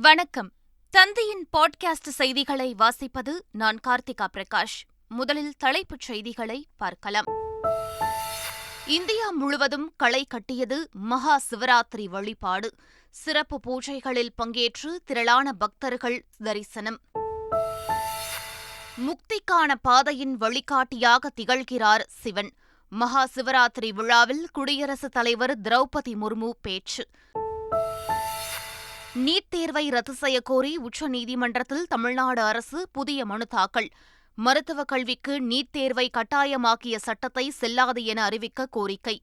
வணக்கம். தந்தையின் பாட்காஸ்ட் செய்திகளை வாசிப்பது நான் கார்த்திகா பிரகாஷ். முதலில் தலைப்புச் செய்திகளை பார்க்கலாம். இந்தியா முழுவதும் களை கட்டியது மகா சிவராத்திரி வழிபாடு. சிறப்பு பூஜைகளில் பங்கேற்று திரளான பக்தர்கள் தரிசனம். முக்திக்கான பாதையின் வழிகாட்டியாக திகழ்கிறார் சிவன். மகா சிவராத்திரி விழாவில் குடியரசுத் தலைவர் திரௌபதி முர்மு பேச்சு. நீட் தேர்வை ரத்து செய்யக்கோரி உச்சநீதிமன்றத்தில் தமிழ்நாடு அரசு புதிய மனு தாக்கல். மருத்துவக் கல்விக்கு நீட் தேர்வை கட்டாயமாக்கிய சட்டத்தை செல்லாது என அறிவிக்க கோரிக்கை.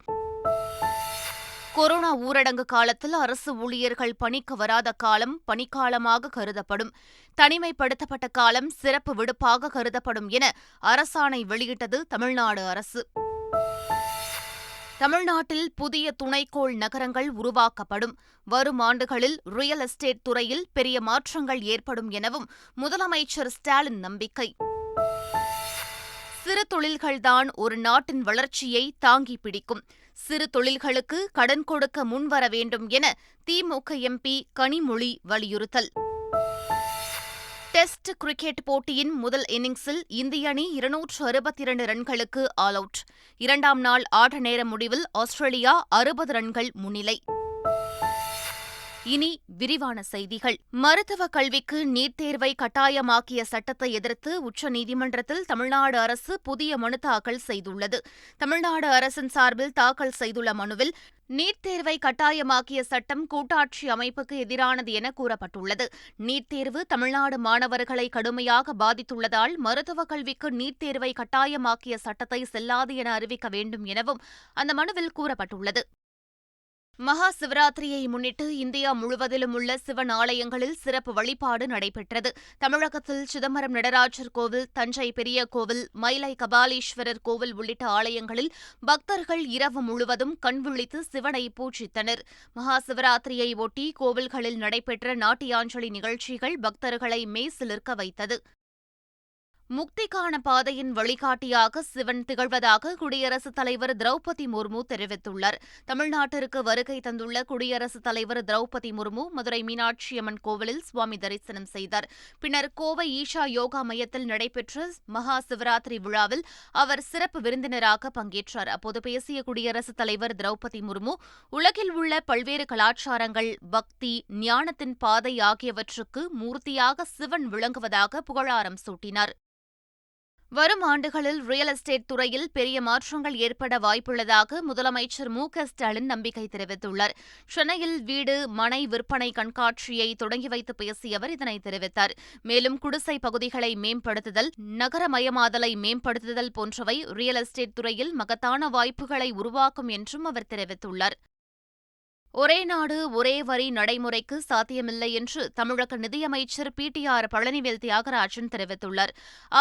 கொரோனா ஊரடங்கு காலத்தில் அரசு ஊழியர்கள் பணிக்கு வராத காலம் பணிக்காலமாக கருதப்படும். தனிமைப்படுத்தப்பட்ட காலம் சிறப்பு விடுப்பாக கருதப்படும் என அரசாணை வெளியிட்டது தமிழ்நாடு அரசு. தமிழ்நாட்டில் புதிய துணைக்கோள் நகரங்கள் உருவாக்கப்படும். வரும் ஆண்டுகளில் ரியல் எஸ்டேட் துறையில் பெரிய மாற்றங்கள் ஏற்படும் எனவும் முதலமைச்சர் ஸ்டாலின் நம்பிக்கை. சிறு தொழில்கள்தான் ஒரு நாட்டின் வளர்ச்சியை தாங்கி பிடிக்கும். சிறு தொழில்களுக்கு கடன் கொடுக்க முன்வர வேண்டும் என திமுக எம்பி கனிமொழி வலியுறுத்தல். டெஸ்ட் கிரிக்கெட் போட்டியின் முதல் இன்னிங்ஸில் இந்திய அணி இருநூற்று அறுபத்தி இரண்டு ரன்களுக்கு ஆல் அவுட். இரண்டாம் நாள் ஆட்ட நேர முடிவில் ஆஸ்திரேலியா அறுபது ரன்கள் முன்னிலை. இனி விரிவான செய்திகள். மருத்துவ கல்விக்கு நீட் தேர்வை கட்டாயமாக்கிய சட்டத்தை எதிர்த்து உச்சநீதிமன்றத்தில் தமிழ்நாடு அரசு புதிய மனு தாக்கல் செய்துள்ளது. தமிழ்நாடு அரசின் சார்பில் தாக்கல் செய்துள்ள மனுவில் நீட் தேர்வை கட்டாயமாக்கிய சட்டம் கூட்டாட்சி அமைப்புக்கு எதிரானது என கூறப்பட்டுள்ளது. நீட் தேர்வு தமிழ்நாடு மாணவர்களை கடுமையாக பாதித்துள்ளதால் மருத்துவக் கல்விக்கு நீட் தேர்வை கட்டாயமாக்கிய சட்டத்தை செல்லாது என அறிவிக்க வேண்டும் எனவும் அந்த மனுவில் கூறப்பட்டுள்ளது. மகா சிவராத்திரியை முன்னிட்டு இந்தியா முழுவதிலும் உள்ள சிவன் ஆலயங்களில் சிறப்பு வழிபாடு நடைபெற்றது. தமிழகத்தில் சிதம்பரம் நடராஜர் கோவில் தஞ்சை பெரிய கோவில் மயிலை கபாலீஸ்வரர் கோவில் உள்ளிட்ட ஆலயங்களில் பக்தர்கள் இரவு முழுவதும் கண்விழித்து சிவனை பூஜித்தனர். மகா சிவராத்திரியை ஒட்டி கோவில்களில் நடைபெற்ற நாட்டியாஞ்சலி நிகழ்ச்சிகள் பக்தர்களை மெய்சிலிர்க்க வைத்தது. முக்திக்கான பாதையின் வழிகாட்டியாக சிவன் திகழ்வதாக குடியரசுத் தலைவர் திரௌபதி முர்மு தெரிவித்துள்ளார். தமிழ்நாட்டிற்கு வருகை தந்துள்ள குடியரசுத் தலைவர் திரௌபதி முர்மு மதுரை மீனாட்சியம்மன் கோவிலில் சுவாமி தரிசனம் செய்தார். பின்னர் கோவை ஈஷா யோகா மையத்தில் நடைபெற்ற மகா சிவராத்திரி விழாவில் அவர் சிறப்பு விருந்தினராக பங்கேற்றார். அப்போது பேசிய குடியரசுத் தலைவர் திரௌபதி முர்மு உலகில் உள்ள பல்வேறு கலாச்சாரங்கள் பக்தி ஞானத்தின் பாதை ஆகியவற்றுக்கு மூர்த்தியாக சிவன் விளங்குவதாக புகழாரம் சூட்டினார். வரும் ஆண்டுகளில் ரியல் எஸ்டேட் துறையில் பெரிய மாற்றங்கள் ஏற்பட வாய்ப்புள்ளதாக முதலமைச்சர் மு க ஸ்டாலின் நம்பிக்கை தெரிவித்துள்ளார். சென்னையில் வீடு மனை விற்பனை கண்காட்சியை தொடங்கி வைத்து பேசிய அவர் இதனை தெரிவித்தார். மேலும் குடிசை பகுதிகளை மேம்படுத்துதல் நகரமயமாதலை மேம்படுத்துதல் போன்றவை ரியல் எஸ்டேட் துறையில் மகத்தான வாய்ப்புகளை உருவாக்கும் என்றும் அவர் தெரிவித்துள்ளார். ஒரே நாடு ஒரே வரி நடைமுறைக்கு சாத்தியமில்லை என்று தமிழக நிதியமைச்சர் P T R Palanivel Thiagarajan தெரிவித்துள்ளார்.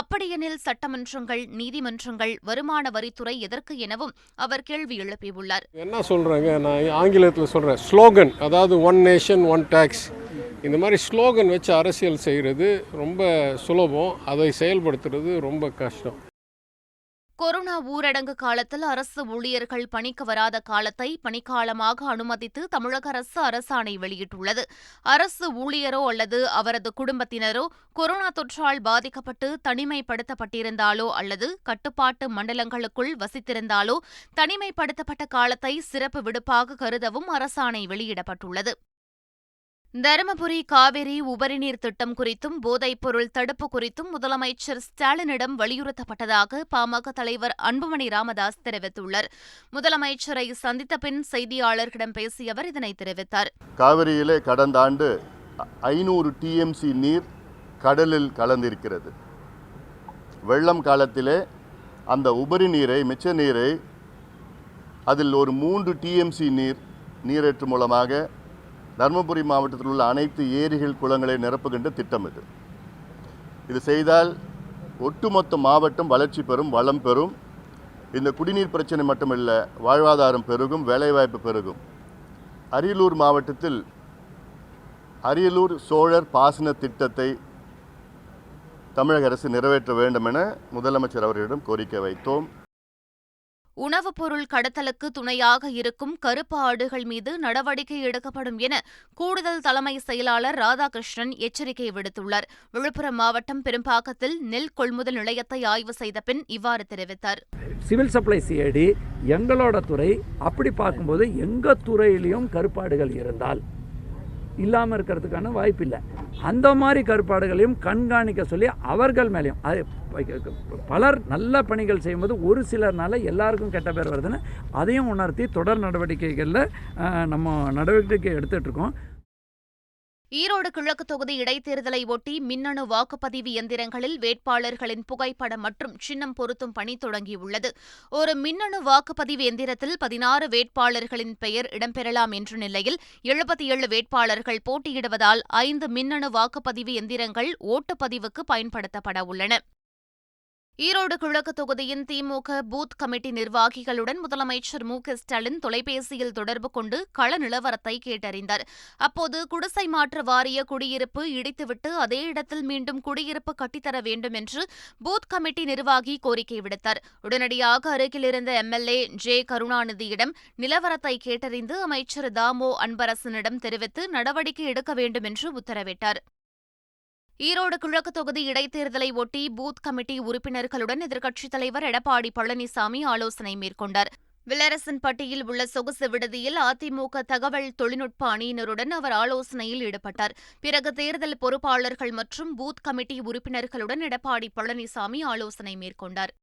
அப்படியெனில் சட்டமன்றங்கள் நீதிமன்றங்கள் வருமான வரித்துறை எதற்கு எனவும் அவர் கேள்வி எழுப்பியுள்ளார். என்ன சொல்றாங்க? நான் ஆங்கிலத்தில் சொல்கிறேன் ஸ்லோகன் அதாவது ஒன் நேஷன் ஒன் டேக்ஸ் இந்த மாதிரி ஸ்லோகன் வச்சு அரசியல் செய்கிறது ரொம்ப சுலபம். அதை செயல்படுத்துறது ரொம்ப கஷ்டம். கொரோனா ஊரடங்கு காலத்தில் அரசு ஊழியர்கள் பணிக்கு வராத காலத்தை பணிக்காலமாக அனுமதித்து தமிழக அரசு அரசாணை வெளியிட்டுள்ளது. அரசு ஊழியரோ அல்லது அவரது குடும்பத்தினரோ கொரோனா தொற்றால் பாதிக்கப்பட்டு தனிமைப்படுத்தப்பட்டிருந்தாலோ அல்லது கட்டுப்பாட்டு மண்டலங்களுக்குள் வசித்திருந்தாலோ தனிமைப்படுத்தப்பட்ட காலத்தை சிறப்பு விடுப்பாக கருதவும் அரசாணை வெளியிடப்பட்டுள்ளது. தருமபுரி காவிரி உபரிநீர் திட்டம் குறித்தும் போதைப்பொருள் தடுப்பு குறித்தும் முதலமைச்சர் ஸ்டாலினிடம் வலியுறுத்தப்பட்டதாக பாமக தலைவர் அன்புமணி ராமதாஸ் தெரிவித்துள்ளார். முதலமைச்சரை சந்தித்த பின் செய்தியாளர்களிடம் பேசிய அவர் இதனை தெரிவித்தார். காவிரியிலே கடந்த ஆண்டு ஐநூறு டிஎம்சி நீர் கடலில் கலந்திருக்கிறது. வெள்ளம் காலத்திலே அந்த உபரி நீரை மிச்ச நீரை அதில் ஒரு மூன்று டிஎம்சி நீர் நீரேற்று மூலமாக தருமபுரி மாவட்டத்தில் உள்ள அனைத்து ஏரிகள் குளங்களை நிரப்புகின்ற திட்டம் இது. இது செய்தால் ஒட்டுமொத்த மாவட்டம் வளர்ச்சி பெறும் வளம் பெறும். இந்த குடிநீர் பிரச்சனை மட்டுமல்ல வாழ்வாதாரம் பெருகும் வேலைவாய்ப்பு பெருகும். அரியலூர் மாவட்டத்தில் அரியலூர் சோழர் பாசன திட்டத்தை தமிழக அரசு நிறைவேற்ற வேண்டும் என முதலமைச்சர் அவர்களிடம் கோரிக்கை வைத்தோம். உணவுப் பொருள் கடத்தலுக்கு துணையாக இருக்கும் கருப்பு ஆடுகள் மீது நடவடிக்கை எடுக்கப்படும் என கூடுதல் தலைமை செயலாளர் ராதாகிருஷ்ணன் எச்சரிக்கை விடுத்துள்ளார். விழுப்புரம் மாவட்டம் பெரும்பாக்கத்தில் நெல் கொள்முதல் நிலையத்தை ஆய்வு செய்த பின் இவ்வாறு தெரிவித்தார். சிவில் சப்ளை சிஐடி எங்களோட துறை அப்படி பார்க்கும்போது எங்கள் துறையிலையும் கருப்பாடுகள் இருந்தால் இல்லாமல் இருக்கிறதுக்கான வாய்ப்பு இல்லை. அந்த மாதிரி கருப்பாடுகளையும் கண்காணிக்க சொல்லி அவர்கள் மேலேயும் அது பலர் நல்ல பணிகள் செய்யும்போது ஒரு சிலர்னால எல்லாருக்கும் கெட்ட பேர் வருதுன்னு அதையும் உணர்த்தி தொடர் நடவடிக்கைகளில் நம்ம நடவடிக்கை எடுத்துகிட்ருக்கோம் ஈரோடு கிழக்கு தொகுதி இடைத்தேர்தலை ஒட்டி மின்னணு வாக்குப்பதிவு எந்திரங்களில் வேட்பாளர்களின் புகைப்படம் மற்றும் சின்னம் பொருத்தும் பணி தொடங்கியுள்ளது. ஒரு மின்னணு வாக்குப்பதிவு எந்திரத்தில் பதினாறு வேட்பாளர்களின் பெயர் இடம்பெறலாம் என்ற நிலையில் எழுபத்தி ஏழு வேட்பாளர்கள் போட்டியிடுவதால் ஐந்து மின்னணு வாக்குப்பதிவு எந்திரங்கள் ஓட்டுப்பதிவுக்கு பயன்படுத்தப்பட உள்ளன. ஈரோடு கிழக்கு தொகுதியின் திமுக பூத் கமிட்டி நிர்வாகிகளுடன் முதலமைச்சர் மு க ஸ்டாலின் தொலைபேசியில் தொடர்பு கொண்டு கள நிலவரத்தை கேட்டறிந்தார். அப்போது குடிசை மாற்று வாரிய குடியிருப்பு இடித்துவிட்டு அதே இடத்தில் மீண்டும் குடியிருப்பு கட்டித்தர வேண்டும் என்று பூத் கமிட்டி நிர்வாகி கோரிக்கை விடுத்தார். உடனடியாக அருகில் இருந்த எம்எல்ஏ ஜே கருணாநிதியிடம் நிலவரத்தை கேட்டறிந்து அமைச்சர் தாமோ அன்பரசனிடம் தெரிவித்து நடவடிக்கை எடுக்க வேண்டும் என்று உத்தரவிட்டார். ஈரோடு கிழக்கு தொகுதி இடைத்தேர்தலை ஒட்டி பூத் கமிட்டி உறுப்பினர்களுடன் எதிர்க்கட்சித் தலைவர் எடப்பாடி பழனிசாமி ஆலோசனை மேற்கொண்டார். வில்லரசன்பட்டியில் உள்ள சொகுசு விடுதியில் அதிமுக தகவல் தொழில்நுட்ப அணியினருடன் அவர் ஆலோசனையில் ஈடுபட்டார். பிறகு தேர்தல் பொறுப்பாளர்கள் மற்றும் பூத் கமிட்டி உறுப்பினர்களுடன் எடப்பாடி பழனிசாமி ஆலோசனை மேற்கொண்டார்.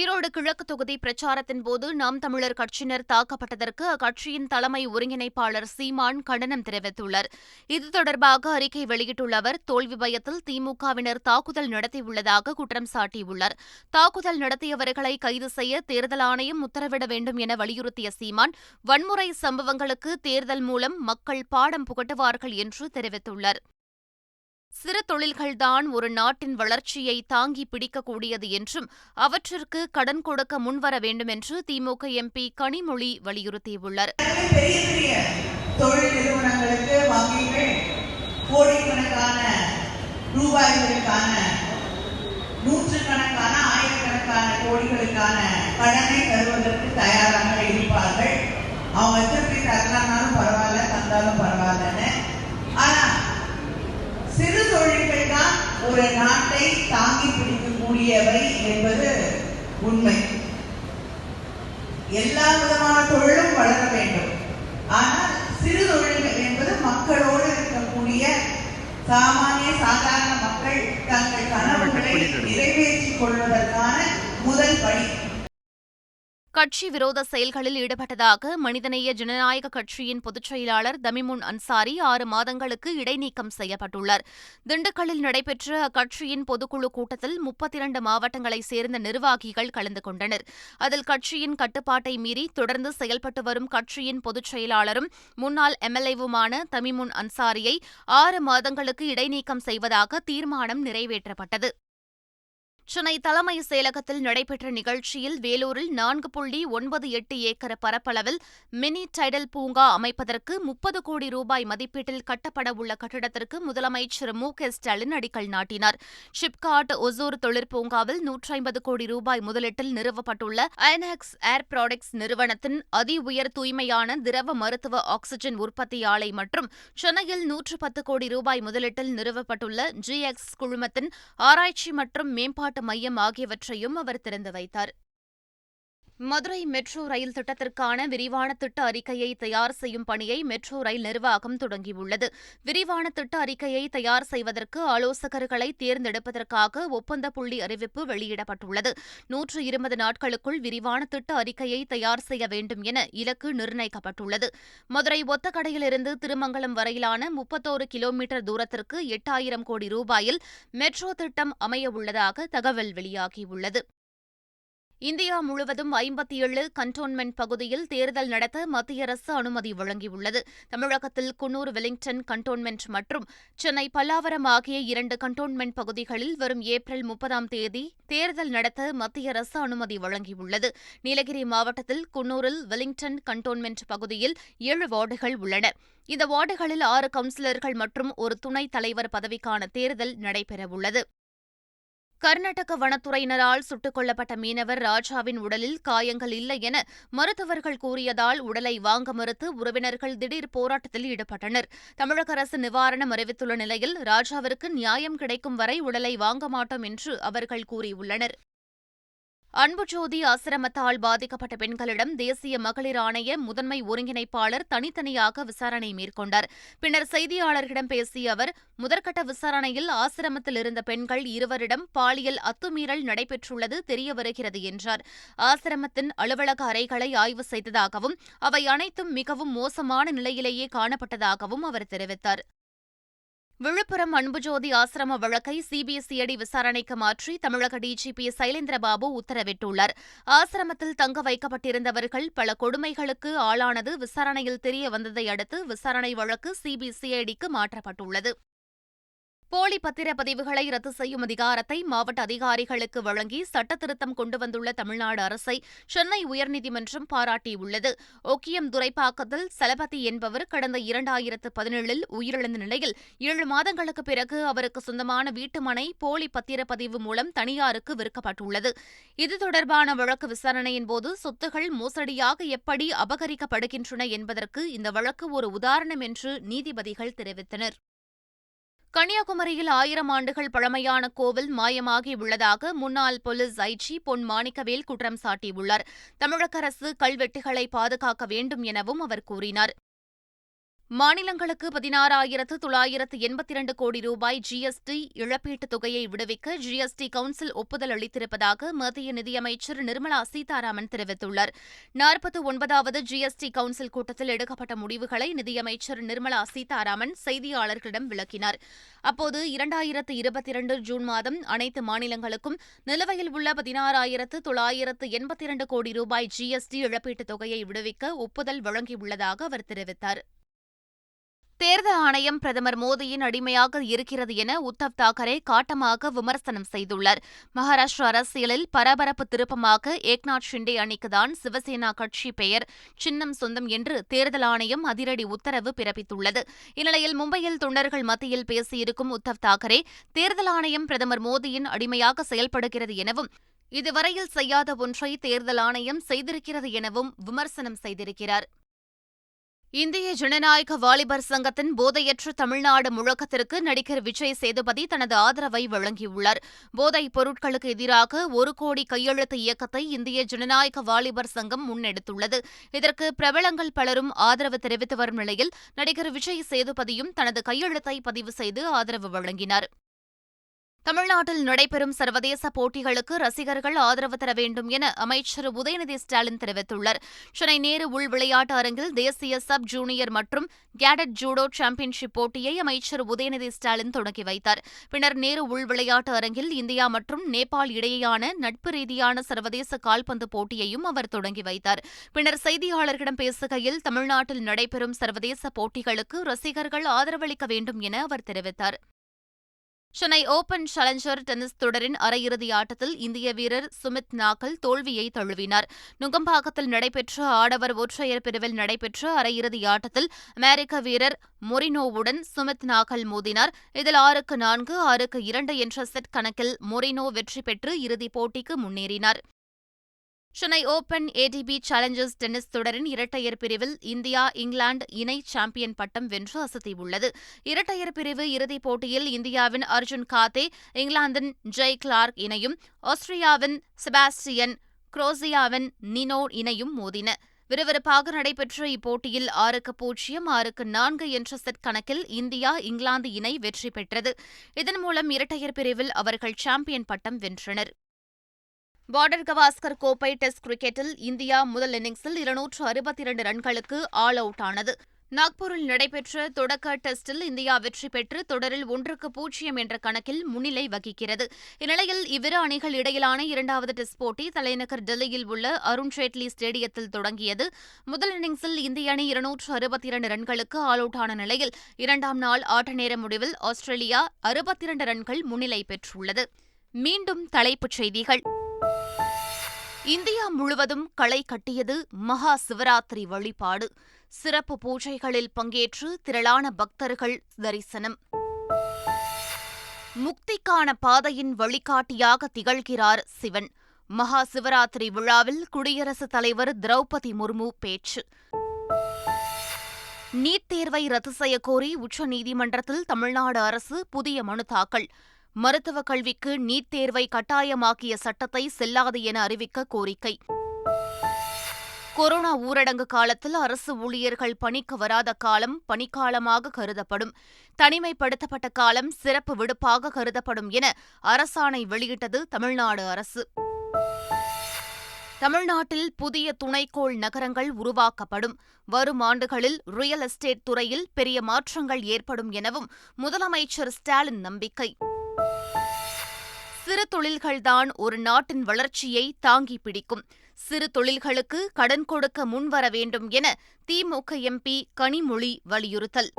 ஈரோடு கிழக்கு தொகுதி பிரச்சாரத்தின் போது நாம் தமிழர் கட்சியினர் தாக்கப்பட்டதற்கு அக்கட்சியின் தலைமை ஒருங்கிணைப்பாளர் சீமான் கண்டனம் தெரிவித்துள்ளார். இது தொடர்பாக அறிக்கை வெளியிட்டுள்ள அவர் தோல்வி பயத்தில் திமுகவினர் தாக்குதல் நடத்தியுள்ளதாக குற்றம் சாட்டியுள்ளார். தாக்குதல் நடத்தியவர்களை கைது செய்ய தேர்தல் ஆணையம் உத்தரவிட வேண்டும் என வலியுறுத்திய சீமான் வன்முறை சம்பவங்களுக்கு தேர்தல் மூலம் மக்கள் பாடம் புகட்டுவார்கள் என்று தெரிவித்துள்ளார். சிறு தொழில்கள்தான் ஒரு நாட்டின் வளர்ச்சியை தாங்கி பிடிக்கக்கூடியது என்றும் அவற்றிற்கு கடன் கொடுக்க முன்வர வேண்டும் என்று திமுக எம்பி கனிமொழி வலியுறுத்தியுள்ளார். நூற்றுக்கணக்கான ஆயிரக்கணக்கான கோடிகளுக்கான கடனை தருவதற்கு தயாராக இருப்பார்கள். அவங்க திருப்பி தரலாம்னாலும் பரவாயில்ல தந்தாலும் பரவாயில்லன்னு ஆனா சிறு தொழில்கள் ஒரு நாட்டை தாங்கி பிடிக்கக்கூடியவை என்பது உண்மை. எல்லா விதமான தொழிலும் வளர வேண்டும். ஆனால் சிறு தொழில்கள் என்பது மக்களோடு இருக்கக்கூடிய சாமானிய சாதாரண மக்கள் தங்கள் கனவுகளை நிறைவேற்றிக் கொள்வதற்கான முதல் படி கட்சி விரோத செயல்களில் ஈடுபட்டதாக மனிதநேய ஜனநாயக கட்சியின் பொதுச் செயலாளர் தமிமுன் அன்சாரி ஆறு மாதங்களுக்கு இடைநீக்கம் செய்யப்பட்டுள்ளார். திண்டுக்கல்லில் நடைபெற்ற அக்கட்சியின் பொதுக்குழு கூட்டத்தில் முப்பத்தி இரண்டு மாவட்டங்களைச் சேர்ந்த நிர்வாகிகள் கலந்து கொண்டனர். அதில் கட்சியின் கட்டுப்பாட்டை மீறி தொடர்ந்து செயல்பட்டு வரும் கட்சியின் பொதுச் செயலாளரும் முன்னாள் எம்எல்ஏவுமான தமிமுன் அன்சாரியை ஆறு மாதங்களுக்கு இடைநீக்கம் செய்வதாக தீர்மானம் நிறைவேற்றப்பட்டது. சென்னை தலைமை செயலகத்தில் நடைபெற்ற நிகழ்ச்சியில் வேலூரில் நான்கு புள்ளி ஒன்பது எட்டு ஏக்கர் பரப்பளவில் மினி டைடல் பூங்கா அமைப்பதற்கு முப்பது கோடி ரூபாய் மதிப்பீட்டில் கட்டப்பட உள்ள கட்டிடத்திற்கு முதலமைச்சர் மு க ஸ்டாலின் அடிக்கல் நாட்டினார். ஷிப்காட் ஒசூர் தொழிற்பூங்காவில் நூற்றி ஐம்பது கோடி ரூபாய் முதலீட்டில் நிறுவப்பட்டுள்ள ஐநாக்ஸ் ஏர் ப்ராடக்ட்ஸ் நிறுவனத்தின் அதி உயர் தூய்மையான திரவ மருத்துவ ஆக்ஸிஜன் உற்பத்தி ஆலை மற்றும் சென்னையில் நூற்று பத்து கோடி ரூபாய் முதலீட்டில் நிறுவப்பட்டுள்ள ஜிஎக்ஸ் குழுமத்தின் ஆராய்ச்சி மற்றும் மேம்பாட்டு மையம் ஆகியவற்றையும் அவர் திறந்து வைத்தார். மதுரை மெட்ரோ ரயில் திட்டத்திற்கான விரிவான திட்ட அறிக்கையை தயார் செய்யும் பணியை மெட்ரோ ரயில் நிர்வாகம் தொடங்கியுள்ளது. விரிவான திட்ட அறிக்கையை தயார் செய்வதற்கு ஆலோசகர்களை தேர்ந்தெடுப்பதற்காக ஒப்பந்த புள்ளி அறிவிப்பு வெளியிடப்பட்டுள்ளது. நூற்று இருபது நாட்களுக்குள் விரிவான திட்ட அறிக்கையை தயார் செய்ய வேண்டும் என இலக்கு நிர்ணயிக்கப்பட்டுள்ளது. மதுரை ஒத்தக்கடையிலிருந்து திருமங்கலம் வரையிலான முப்பத்தோரு கிலோமீட்டர் தூரத்திற்கு எட்டாயிரம் கோடி ரூபாயில் மெட்ரோ திட்டம் அமைய உள்ளதாக தகவல் வெளியாகியுள்ளது. இந்தியா முழுவதும் ஐம்பத்தி ஏழு கண்டோன்மென்ட் பகுதியில் தேர்தல் நடத்த மத்திய அரசு அனுமதி வழங்கியுள்ளது. தமிழகத்தில் குன்னூர் வெலிங்டன் கண்டோன்மென்ட் மற்றும் சென்னை பல்லாவரம் ஆகிய இரண்டு கண்டோன்மென்ட் பகுதிகளில் வரும் ஏப்ரல் முப்பதாம் தேதி தேர்தல் நடத்த மத்திய அரசு அனுமதி வழங்கியுள்ளது. நீலகிரி மாவட்டத்தில் குன்னூரில் வெலிங்டன் கண்டோன்மென்ட் பகுதியில் ஏழு வார்டுகள் உள்ளன. இந்த வார்டுகளில் ஆறு கவுன்சிலர்கள் மற்றும் ஒரு துணைத் தலைவர் பதவிக்கான தேர்தல் நடைபெறவுள்ளது. கர்நாடக வனத்துறையினரால் சுட்டுக் கொல்லப்பட்ட மீனவர் ராஜாவின் உடலில் காயங்கள் இல்லை என மருத்துவர்கள் கூறியதால் உடலை வாங்க மறுத்து உறவினர்கள் திடீர் போராட்டத்தில் ஈடுபட்டனர். தமிழக அரசு நிவாரணம் அறிவித்துள்ள நிலையில் ராஜாவிற்கு நியாயம் கிடைக்கும் வரை உடலை வாங்க மாட்டோம் என்று அவர்கள் கூறியுள்ளனர். அன்புஜோதி ஆசிரமத்தால் பாதிக்கப்பட்ட பெண்களிடம் தேசிய மகளிர் ஆணைய முதன்மை ஒருங்கிணைப்பாளர் தனித்தனியாக விசாரணை மேற்கொண்டார். பின்னர் செய்தியாளர்களிடம் பேசிய அவர் முதற்கட்ட விசாரணையில் ஆசிரமத்தில் இருந்த பெண்கள் இருவரிடம் பாலியல் அத்துமீறல் நடைபெற்றுள்ளது தெரியவருகிறது என்றார். ஆசிரமத்தின் அலுவலக அறைகளை ஆய்வு செய்ததாகவும் அவை அனைத்தும் மிகவும் மோசமான நிலையிலேயே காணப்பட்டதாகவும் அவர் தெரிவித்தார். விழுப்புரம் அன்புஜோதி ஆசிரம வழக்கை சிபிஎஸ்இடி விசாரணைக்கு மாற்றி தமிழக டிஜிபி சைலேந்திரபாபு உத்தரவிட்டுள்ளார். ஆசிரமத்தில் தங்க வைக்கப்பட்டிருந்தவர்கள் பல கொடுமைகளுக்கு ஆளானது விசாரணையில் தெரிய வந்ததை அடுத்து விசாரணை வழக்கு சிபிசிஐடிக்கு மாற்றப்பட்டுள்ளது. போலி பத்திரப்பதிவுகளை ரத்து செய்யும் அதிகாரத்தை மாவட்ட அதிகாரிகளுக்கு வழங்கி சட்டத்திருத்தம் கொண்டு வந்துள்ள தமிழ்நாடு அரசை சென்னை உயர்நீதிமன்றம் பாராட்டியுள்ளது. ஒக்கியம் துரைப்பாக்கத்தில் சலபதி என்பவர் கடந்த இரண்டாயிரத்து பதினேழில் உயிரிழந்த நிலையில் ஏழு மாதங்களுக்கு பிறகு அவருக்கு சொந்தமான வீட்டுமனை போலி பத்திரப்பதிவு மூலம் தனியாருக்கு விற்கப்பட்டுள்ளது. இது தொடர்பான வழக்கு விசாரணையின் போது சொத்துகள் மோசடியாக எப்படி அபகரிக்கப்படுகின்றன என்பதற்கு இந்த வழக்கு ஒரு உதாரணம் என்று நீதிபதிகள் தெரிவித்தனர். கன்னியாகுமரியில் ஆயிரம் ஆண்டுகள் பழமையான கோவில் மாயமாகி உள்ளதாக முன்னாள் போலீஸ் ஐஜி பொன் மாணிக்கவேல் குற்றம் சாட்டியுள்ளார். தமிழக அரசு கல்வெட்டுகளை பாதுகாக்க வேண்டும் எனவும் அவர் கூறினார். மாநிலங்களுக்கு பதினாறாயிரத்து தொள்ளாயிரத்து எண்பத்தி இரண்டு கோடி ரூபாய் ஜிஎஸ்டி இழப்பீட்டுத் தொகையை விடுவிக்க ஜிஎஸ்டி கவுன்சில் ஒப்புதல் அளித்திருப்பதாக மத்திய நிதியமைச்சர் நிர்மலா சீதாராமன் தெரிவித்துள்ளார். நாற்பத்தி ஒன்பதாவது ஜிஎஸ்டி கவுன்சில் கூட்டத்தில் எடுக்கப்பட்ட முடிவுகளை நிதியமைச்சர் நிர்மலா சீதாராமன் செய்தியாளர்களிடம் விளக்கினார். அப்போது இரண்டாயிரத்து இருபத்தி இரண்டு ஜூன் மாதம் அனைத்து மாநிலங்களுக்கும் நிலுவையில் உள்ள பதினாறாயிரத்து தொள்ளாயிரத்து எண்பத்தி இரண்டு கோடி ரூபாய் ஜிஎஸ்டி இழப்பீட்டுத் தொகையை விடுவிக்க ஒப்புதல் வழங்கியுள்ளதாக அவர் தெரிவித்தார். தேர்தல் ஆணையம் பிரதமர் மோடியின் அடிமையாக இருக்கிறது என உத்தவ் தாக்கரே காட்டமாக விமர்சனம் செய்துள்ளார். மகாராஷ்டிரா அரசியலில் பரபரப்பு திருப்பமாக ஏக்நாத் ஷிண்டே அணிக்குதான் சிவசேனா கட்சி பெயர் சின்னம் சொந்தம் என்று தேர்தல் ஆணையம் அதிரடி உத்தரவு பிறப்பித்துள்ளது. இந்நிலையில் மும்பையில் தொண்டர்கள் மத்தியில் பேசியிருக்கும் உத்தவ் தாக்கரே தேர்தல் ஆணையம் பிரதமர் மோடியின் அடிமையாக செயல்படுகிறது எனவும் இதுவரையில் செய்யாத ஒன்றை தேர்தல் ஆணையம் செய்திருக்கிறது எனவும் விமர்சனம் செய்திருக்கிறார். இந்திய ஜனநாயக வாலிபர் சங்கத்தின் போதையற்ற தமிழ்நாடு முழக்கத்திற்கு நடிகர் விஜய் சேதுபதி தனது ஆதரவை வழங்கியுள்ளார். போதைப் பொருட்களுக்கு எதிராக ஒரு கோடி கையெழுத்து இயக்கத்தை இந்திய ஜனநாயக வாலிபர் சங்கம் முன்னெடுத்துள்ளது. இதற்கு பிரபலங்கள் பலரும் ஆதரவு தெரிவித்து வரும் நிலையில் நடிகர் விஜய் சேதுபதியும் தனது கையெழுத்தை பதிவு செய்து ஆதரவு வழங்கினார். தமிழ்நாட்டில் நடைபெறும் சர்வதேச போட்டிகளுக்கு ரசிகர்கள் ஆதரவு தர வேண்டும் என அமைச்சர் உதயநிதி ஸ்டாலின் தெரிவித்துள்ளார். சென்னை நேரு உள் விளையாட்டு அரங்கில் தேசிய சப் ஜூனியர் மற்றும் கேடட் ஜூடோ சாம்பியன்ஷிப் போட்டியை அமைச்சர் உதயநிதி ஸ்டாலின் தொடங்கி வைத்தார். பின்னர் நேரு உள் விளையாட்டு அரங்கில் இந்தியா மற்றும் நேபாள் இடையேயான நட்பு ரீதியான சர்வதேச கால்பந்து போட்டியையும் அவர் தொடங்கி வைத்தார். பின்னர் செய்தியாளர்களிடம் பேசுகையில் தமிழ்நாட்டில் நடைபெறும் சர்வதேச போட்டிகளுக்கு ரசிகர்கள் ஆதரவளிக்க வேண்டும் என அவர் தெரிவித்தார். சென்னை ஓபன் சேலஞ்சர் டென்னிஸ் தொடரின் அரையிறுதி ஆட்டத்தில் இந்திய வீரர் சுமித் நாகல் தோல்வியை தழுவினார். நுங்கம்பாக்கத்தில் நடைபெற்ற ஆடவர் ஒற்றையர் பிரிவில் நடைபெற்ற அரையிறுதி ஆட்டத்தில் அமெரிக்க வீரர் மொரினோவுடன் சுமித் நாகல் மோதினார். இதில் ஆறுக்கு நான்கு ஆறுக்கு இரண்டு என்ற செட் கணக்கில் மொரினோ வெற்றி பெற்று இறுதிப் போட்டிக்கு முன்னேறினார். Chennai open ATP challengers tennis தொடரின் இரட்டையர் பிரிவில் இந்தியா இங்கிலாந்து இணை சாம்பியன் பட்டம் வென்று அசத்தியுள்ளது. இரட்டையர் பிரிவு இறுதிப் போட்டியில் இந்தியாவின் அர்ஜுன் காத்தே இங்கிலாந்தின் ஜெய் கிளார்க் இணையும் ஆஸ்திரியாவின் செபாஸ்டியன் குரோசியாவின் நினோ இணையும் மோதின. விறுவிறுப்பாக நடைபெற்ற இப்போட்டியில் ஆறுக்கு பூஜ்ஜியம் ஆறுக்கு நான்கு என்ற செட் கணக்கில் இந்தியா இங்கிலாந்து இணை வெற்றி பெற்றது. இதன் மூலம் இரட்டையர் பிரிவில் அவர்கள் சாம்பியன் பட்டம் வென்றனர். பார்டர் கவாஸ்கர் கோப்பை டெஸ்ட் கிரிக்கெட்டில் இந்தியா முதல் இன்னிங்ஸில் இருநூற்று அறுபத்தி இரண்டு ரன்களுக்கு ஆல் அவுட் ஆனது. நாக்பூரில் நடைபெற்ற தொடக்க டெஸ்டில் இந்தியா வெற்றி பெற்று தொடரில் ஒன்றுக்கு பூஜ்ஜியம் என்ற கணக்கில் முன்னிலை வகிக்கிறது. இந்நிலையில் இவ்விரு அணிகள் இடையிலான இரண்டாவது டெஸ்ட் போட்டி தலைநகர் டெல்லியில் உள்ள அருண் ஜேட்லி ஸ்டேடியத்தில் தொடங்கியது. முதல் இன்னிங்ஸில் இந்திய அணி இருநூற்று அறுபத்தி இரண்டு ரன்களுக்கு ஆல் அவுட் ஆன நிலையில் இரண்டாம் நாள் ஆட்ட நேர முடிவில் ஆஸ்திரேலியா அறுபத்தி இரண்டு ரன்கள் முன்னிலை பெற்றுள்ளது. மீண்டும் தலைப்புச் செய்திகள். இந்தியா முழுவதும் களை கட்டியது மகா சிவராத்திரி வழிபாடு. சிறப்பு பூஜைகளில் பங்கேற்று திரளான பக்தர்கள் தரிசனம். முக்திக்கான பாதையின் வழிகாட்டியாக திகழ்கிறார் சிவன். மகா சிவராத்திரி விழாவில் குடியரசுத் தலைவர் திரௌபதி முர்மு பேச்சு. நீட் தேர்வை ரத்து செய்யக்கோரி உச்சநீதிமன்றத்தில் தமிழ்நாடு அரசு புதிய மனு தாக்கல். மருத்துவக் கல்விக்கு நீட் தேர்வை கட்டாயமாக்கிய சட்டத்தை செல்லாது என அறிவிக்க கோரிக்கை. கொரோனா ஊரடங்கு காலத்தில் அரசு ஊழியர்கள் பணிக்கு வராத காலம் பணிக்காலமாக கருதப்படும். தனிமைப்படுத்தப்பட்ட காலம் சிறப்பு விடுப்பாக கருதப்படும் என அரசாணை வெளியிட்டது தமிழ்நாடு அரசு. தமிழ்நாட்டில் புதிய துணைக்கோள் நகரங்கள் உருவாக்கப்படும். வரும் ஆண்டுகளில் ரியல் எஸ்டேட் துறையில் பெரிய மாற்றங்கள் ஏற்படும் எனவும் முதலமைச்சர் ஸ்டாலின் நம்பிக்கை. சிறு தொழில்கள்தான் ஒரு நாட்டின் வளர்ச்சியை தாங்கி பிடிக்கும். சிறு தொழில்களுக்கு கடன் கொடுக்க முன்வர வேண்டும் என திமுக எம்பி கனிமொழி வலியுறுத்தல்.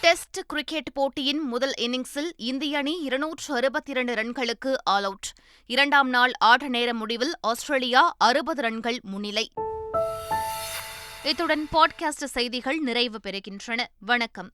டெஸ்ட் கிரிக்கெட் போட்டியின் முதல் இன்னிங்ஸில் இந்திய அணி இருநூற்று அறுபத்தி இரண்டு ரன்களுக்கு ஆல் அவுட். இரண்டாம் நாள் ஆட்ட நேர முடிவில் ஆஸ்திரேலியா அறுபது ரன்கள் முன்னிலை. இத்துடன் பாட்காஸ்ட் செய்திகள் நிறைவு பெறுகின்றன. வணக்கம்.